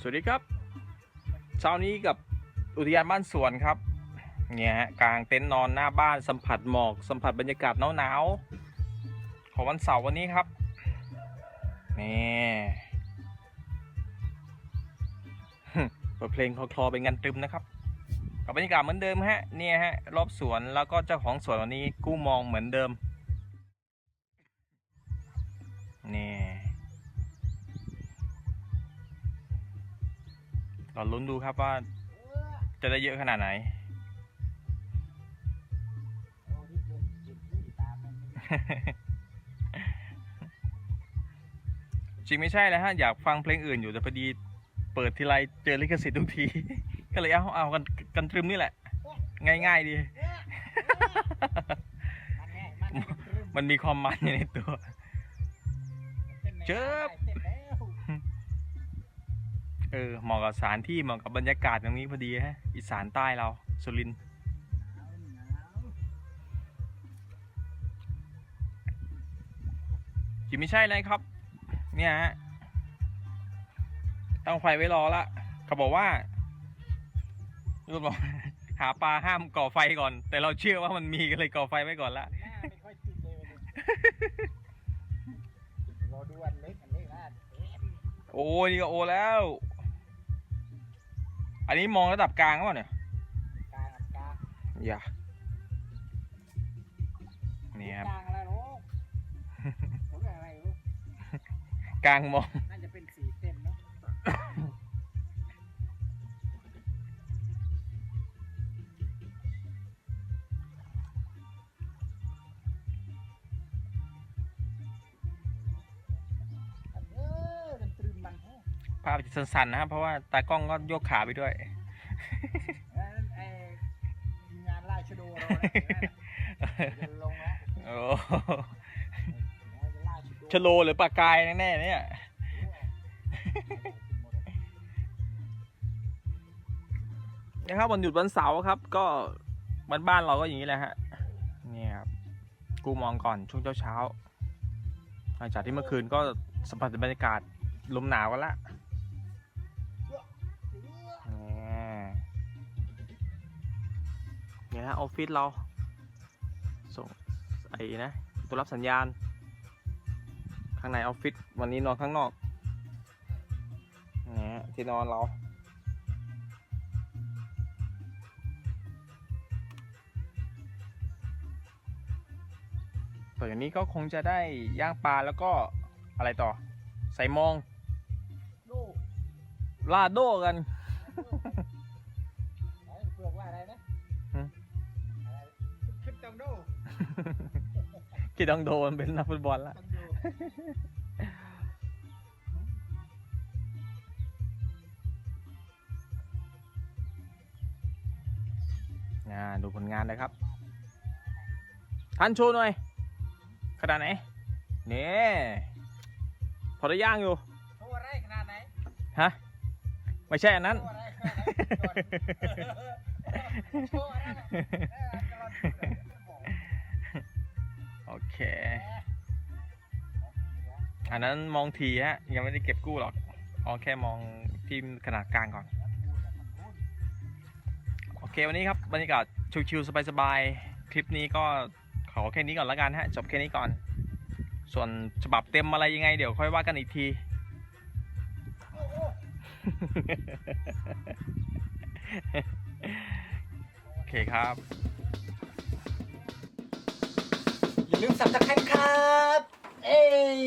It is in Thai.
สวัสดีครับ เช้านี้กับอุทยานบ้านสวนครับ เนี่ยฮะกลางเต็นท์นอนหน้าบ้านสัมผัสหมอก สัมผัสบรรยากาศหนาวๆของวันเสาร์วันนี้ครับ นี่ฮึเปิดเพลงคลอๆเป็นงานตึมนะครับ กับบรรยากาศเหมือนเดิมฮะ เนี่ยฮะ รอบสวนแล้วก็เจ้าของสวนวันนี้กู้มองเหมือนเดิม นี่ เราลุ้นดูครับว่า จะได้เยอะขนาดไหน จริงไม่ใช่แล้วฮะ อยากฟังเพลงอื่นอยู่แต่พอดีเปิดทีไรเจอลิขสิทธิ์ทุกที ก็เลยเอาเอากันกันตรึมนี่แหละ ง่าย ๆ ดี มันมีความมันอยู่ในตัว เจิบ เออเหมาะกับสถานที่เหมาะกับบรรยากาศตรงนี้พอดีฮะอีสานใต้เราสุรินทร์จริงไม่ใช่เลยครับ เนี่ยฮะตั้งไฟไว้รอละเขาบอกว่ารูปบอกหาปลาห้ามก่อไฟก่อน แต่เราเชื่อว่ามันมีก็เลยก่อไฟไว้ก่อนละรอดูอันเล็กอันเล็กนะโอ้ยนี่ก็โอแล้ว อันนี้มองระดับกลางก็เนี่ยกลางกลางอย่านี่ครับกลางอะไรลูกผมอะไรลูกกลางมอง ภาพจะสั้นๆนะครับ เพราะว่าตากล้องก็โยกขาไปด้วยไอ้งานไล่ชโดเราเนี่ยลงแล้วโอ้จะล่าชโลหรือปลากายแน่ๆเนี่ยนะครับวันหยุดวันเสาร์ครับ ก็บ้านบ้านเราก็อย่างนี้แหละฮะนี่ครับกูมองก่อนช่วงเช้าๆหลังจากที่เมื่อคืนก็สัมผัสบรรยากาศลมหนาวกันละ นี่นี่ฮะออฟฟิศเรา ส่งไอ้นะตัวรับสัญญาณ ข้างในออฟฟิศวันนี้นอนข้างนอกนี่ฮะที่นอนเราต่อจากนี้ก็คงจะได้ย่างปลาแล้วก็อะไรต่อ ใส่มองดูลาดโดกัน กิดองโดนเป็นนักฟุตบอลละตังดูอ่าดูผลงานเลยครับท่านโชว์หน่อย ขนาดไหนนี่พอได้ย่างอยู่โชว์อะไรขนาดไหน ฮะ ไม่ใช่อันนั้นโชว์อะไรขนาดไหน โชว์อะไรเออกำลังดูเลยบอกโอเค อันนั้นมองทีฮะ ยังไม่ได้เก็บกู้หรอกเอาแค่มองที่ขนาดกลางก่อน โอเควันนี้ครับบรรยากาศชิวๆสบายๆคลิปนี้ก็ขอแค่นี้ก่อนละกันฮะจบแค่นี้ก่อน ส่วนฉบับเต็มอะไรยังไง เดี๋ยวค่อยว่ากันอีกที โอเคครับ ลืมสับตะไคร้ครับ เอ้ย